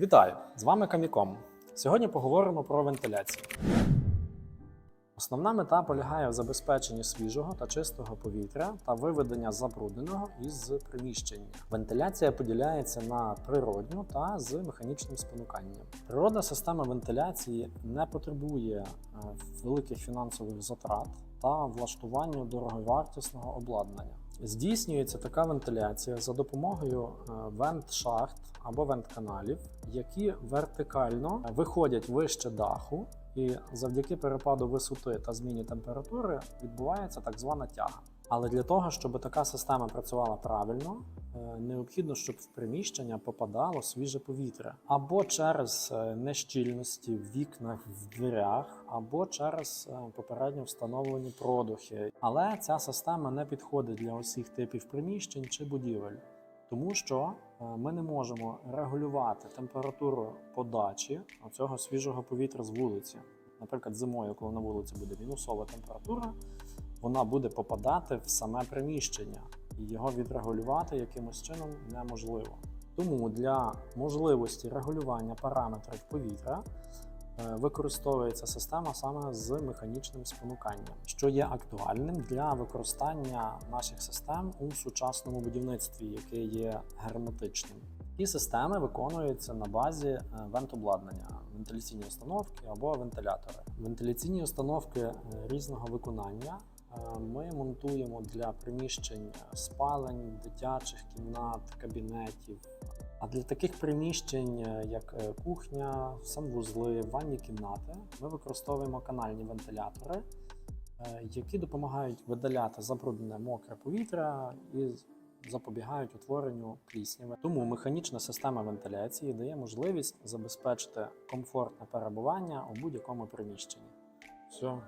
Вітаю! З вами Каміком. Сьогодні поговоримо про вентиляцію. Основна мета полягає в забезпеченні свіжого та чистого повітря та виведення забрудненого із приміщення. Вентиляція поділяється на природню та з механічним спонуканням. Природна система вентиляції не потребує е, великих фінансових затрат та влаштування дороговартісного обладнання. Здійснюється така вентиляція за допомогою е, вент-шахт або вент-каналів, які вертикально виходять вище даху, і завдяки перепаду висоти та зміні температури відбувається так звана тяга. Але для того, щоб така система працювала правильно, е, необхідно, щоб в приміщення попадало свіже повітря або через е, нещільності в вікнах, в дверях, або через е, попередньо встановлені продухи. Але ця система не підходить для усіх типів приміщень чи будівель. Тому що ми не можемо регулювати температуру подачі цього свіжого повітря з вулиці. Наприклад, зимою, коли на вулиці буде мінусова температура, вона буде попадати в саме приміщення, і його відрегулювати якимось чином неможливо. Тому для можливості регулювання параметрів повітря е, використовується система саме з механічним спонуканням, що є актуальним для використання наших систем у сучасному будівництві, яке є герметичним. Ті системи виконуються на базі е, вентобладнання, вентиляційні установки або вентилятори. Вентиляційні установки е, різного виконання ми монтуємо для приміщень спалень, дитячих кімнат, кабінетів. А для таких приміщень, е, як е, кухня, санвузли, ванні кімнати, ми використовуємо канальні вентилятори, е, які допомагають видаляти забруднене мокре повітря і запобігають утворенню плісняви. Тому механічна система вентиляції дає можливість забезпечити комфортне перебування у будь-якому приміщенні. Все,